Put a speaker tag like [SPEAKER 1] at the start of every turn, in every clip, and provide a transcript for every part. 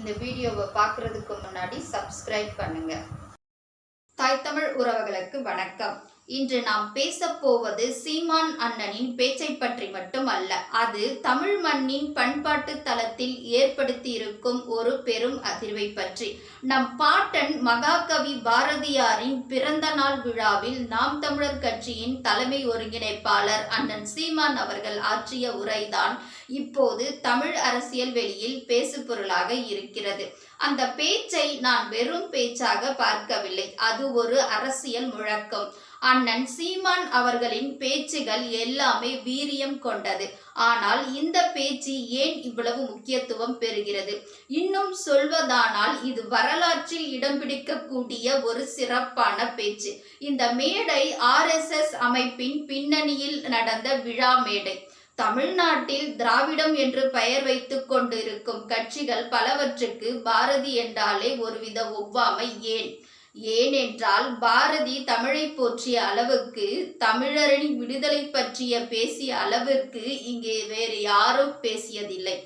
[SPEAKER 1] இந்த வீடியோவை பார்க்குறதுக்கு முன்னாடி சப்ஸ்கிரைப் பண்ணுங்க. தாய் தமிழ் உறவுகளுக்கு வணக்கம். இன்று நாம் பேசப்போவது சீமான் அண்ணனின் பேச்சை பற்றி மட்டுமல்ல அது தமிழ் மண்ணின் பண்பாட்டு தளத்தில் ஏற்படுத்தியிருக்கும் ஒரு பெரும் அதிர்வை பற்றி. நம் பாட்டன் மகாகவி பாரதியாரின் பிறந்த நாள் விழாவில் நாம் தமிழர் கட்சியின் தலைமை ஒருங்கிணைப்பாளர் அண்ணன் சீமான் அவர்கள் ஆற்றிய உரைதான் இப்போது தமிழ் அரசியல் வெளியில் பேசுபொருளாக இருக்கிறது. அந்த பேச்சை நான் வெறும் பேச்சாக பார்க்கவில்லை அது ஒரு அரசியல் முழக்கம். அண்ணன் சீமான் அவர்களின் பேச்சுகள் எல்லாமே வீரியம் கொண்டது. ஆனால் இந்த பேச்சு ஏன் இவ்வளவு முக்கியத்துவம் பெறுகிறது? இன்னும் சொல்வதானால் இது வரலாற்றில் இடம் பிடிக்கக்கூடிய ஒரு சிறப்பான பேச்சு. இந்த மேடை ஆர்எஸ்எஸ் அமைப்பின் பின்னணியில் நடந்த விழா மேடை. தமிழ்நாட்டில் திராவிடம் என்று பெயர் வைத்துக் கொண்டிருக்கும் கட்சிகள் பலவற்றுக்கு பாரதி என்றாலே ஒருவித ஒவ்வாமை ஏன்? ஏனென்றால் பாரதி தமிழை போற்றிய அளவுக்கு தமிழரின் விடுதலை பற்றிய பேசிய அளவிற்கு இங்கே வேறு யாரும் பேசியதில்லை.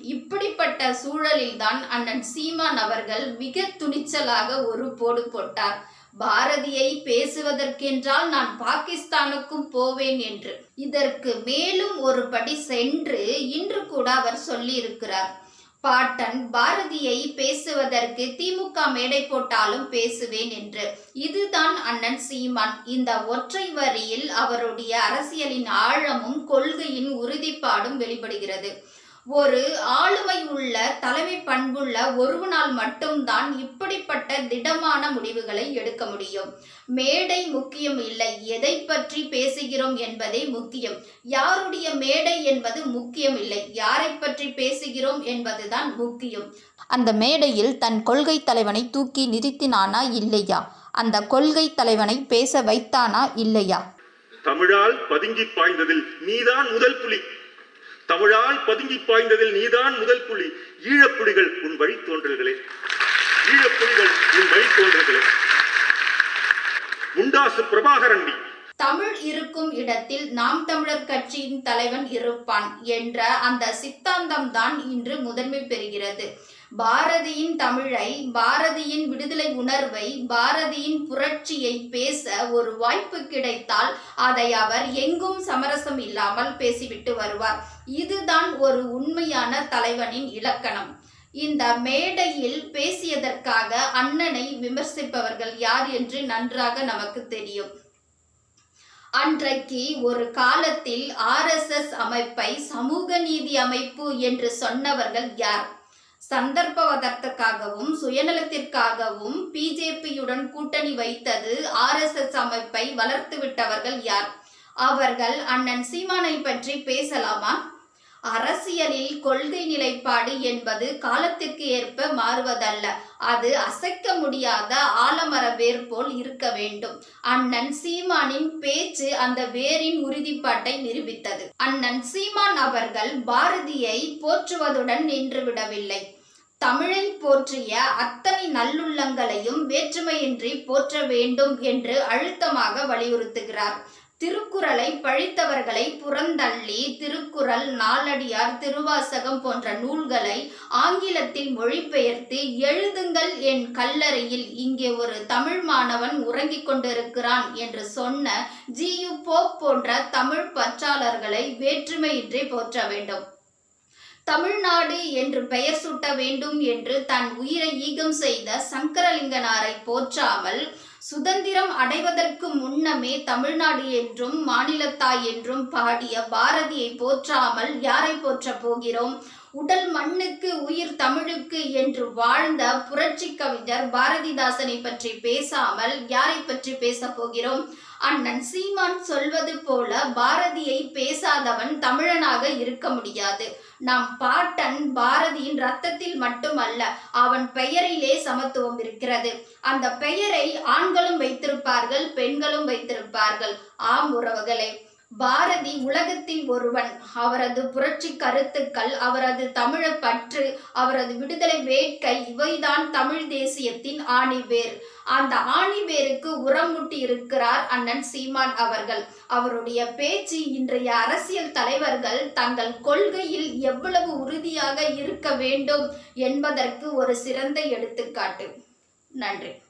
[SPEAKER 1] இப்படிப்பட்ட சூழலில்தான் அண்ணன் சீமான் அவர்கள் மிக துணிச்சலாக ஒரு போடு போட்டார். பாரதியை பேசுவதற்கென்றால் நான் பாகிஸ்தானுக்கும் போவேன் என்று. இதற்கு மேலும் ஒரு படி சென்று இன்று கூட அவர் சொல்லியிருக்கிறார். பாட்டன் பாரதியை பேசுவதற்கு திமுக மேடை போட்டாலும் பேசுவேன் என்று. இதுதான் அண்ணன் சீமான். இந்த ஒற்றை வரியில் அவருடைய அரசியலின் ஆழமும் கொள்கையின் உறுதிப்பாடும் வெளிப்படுகிறது. ஒரு ஆளுமை உள்ள தலைமை பண்புள்ள ஒருவனால் மட்டும்தான் இப்படிப்பட்ட திடமான முடிவுகளை எடுக்க முடியும். மேடை முக்கியம் இல்லை. எதை பற்றி பேசுகிறோம் என்பதே முக்கியம். யாருடைய மேடை என்பது முக்கியம் இல்லை. யாரை பற்றி பேசுகிறோம் என்பதுதான் முக்கியம்.
[SPEAKER 2] அந்த மேடையில் தன் கொள்கை தலைவனை தூக்கி நிறுத்தினானா இல்லையா? அந்த கொள்கை தலைவனை பேச வைத்தானா இல்லையா?
[SPEAKER 3] தமிழால் பதுங்கி பாய்ந்ததில் நீதான் முதல் புலி. தமிழால் பதுங்கி பாய்ந்ததில் நீதான் முதல் புலி. ஈழப்புலிகள் உன் வழி தோன்றல்களே ஈழப்புலிகள் உன் வழி தோன்றல்களே முண்டாசு பிரபாகரன்
[SPEAKER 1] தமிழ் இருக்கும் இடத்தில் நாம் தமிழர் கட்சியின் தலைவன் இருப்பான் என்ற அந்த சித்தாந்தம் தான் இன்று முதன்மை பெறுகிறது. பாரதியின் தமிழை பாரதியின் விடுதலை உணர்வை பாரதியின் புரட்சியை பேச ஒரு வாய்ப்பு கிடைத்தால் அதை அவர் எங்கும் சமரசம் இல்லாமல் பேசிவிட்டு வருவார். இதுதான் ஒரு உண்மையான தலைவனின் இலக்கணம். இந்த மேடையில் பேசியதற்காக அண்ணனை விமர்சிப்பவர்கள் யார் என்று நன்றாக நமக்கு தெரியும். அன்றைக்கு ஒரு காலத்தில் ஆர்எஸ்எஸ் அமைப்பை சமூக நீதி அமைப்பு என்று சொன்னவர்கள் யார்? சந்தர்ப்பவதற்காகவும் சுயநலத்திற்காகவும் பிஜேபியுடன் கூட்டணி வைத்தது ஆர்எஸ்எஸ் அமைப்பை வளர்த்து விட்டவர்கள் யார்? அவர்கள் அண்ணன் சீமானை பற்றி பேசலாமா? அரசியலில் கொள்கை நிலைப்பாடு என்பது காலத்திற்கு ஏற்ப மாறுவதல்ல. அது அசைக்க முடியாத ஆலமர வேர் போல் இருக்க வேண்டும். அண்ணன் சீமானின் பேச்சு அந்த வேரின் உறுதிப்பாட்டை நிரூபித்தது. அண்ணன் சீமான் அவர்கள் பாரதியை போற்றுவதுடன் நின்றுவிடவில்லை. தமிழை போற்றிய அத்தனை நல்லுள்ளங்களையும் வேற்றுமையின்றி போற்ற வேண்டும் என்று அழுத்தமாக வலியுறுத்துகிறார். திருக்குறளை பழித்தவர்களை புறந்தள்ளி திருக்குறள் நாலடியார் திருவாசகம் போன்ற நூல்களை ஆங்கிலத்தில் மொழிபெயர்த்து எழுதுங்கள் என் கல்லறையில். இங்கே ஒரு தமிழ் மாணவன் உறங்கிக் கொண்டிருக்கிறான் என்று சொன்ன ஜியு போப் போன்ற தமிழ் பற்றாளர்களை வேற்றுமையின்றி போற்ற வேண்டும். தமிழ்நாடு என்று பெயர் சூட்ட வேண்டும் என்று தன் உயிரை ஈகம் செய்த சங்கரலிங்கனாரை போற்றாமல் சுதந்திரம் அடைவதற்கு முன்னமே தமிழ்நாடு என்றும் மாநிலத்தாய் என்றும் பாடிய பாரதியை போற்றாமல் யாரை போற்றப் போகிறோம்? உடல் மண்ணுக்கு உயிர் தமிழுக்கு என்று வாழ்ந்த புரட்சி கவிஞர் பாரதிதாசனை பற்றி பேசாமல் யாரை பற்றி பேச போகிறோம்? அண்ணன் சீமான் சொல்வது போல பாரதியை பேசாதவன் தமிழனாக இருக்க முடியாது. நம் பாட்டன் பாரதியின் ரத்தத்தில் மட்டுமல்ல அவன் பெயரிலே சமத்துவம் இருக்கிறது. அந்த பெயரை ஆண்களும் வைத்திருப்பார்கள் பெண்களும் வைத்திருப்பார்கள். ஆம் உறவுகளே. பாரதி உலகத்தில் ஒருவன். அவரது புரட்சி கருத்துக்கள் அவரது தமிழ பற்று அவரது விடுதலை வேட்கை இவைதான் தமிழ் தேசியத்தின் ஆணிவேர். அந்த ஆணிவேருக்கு உரமுட்டி இருக்கிறார் அண்ணன் சீமான் அவர்கள். அவருடைய பேச்சு இன்றைய அரசியல் தலைவர்கள் தங்கள் கொள்கையில் எவ்வளவு உறுதியாக இருக்க வேண்டும் என்பதற்கு ஒரு சிறந்த எடுத்துக்காட்டு. நன்றி.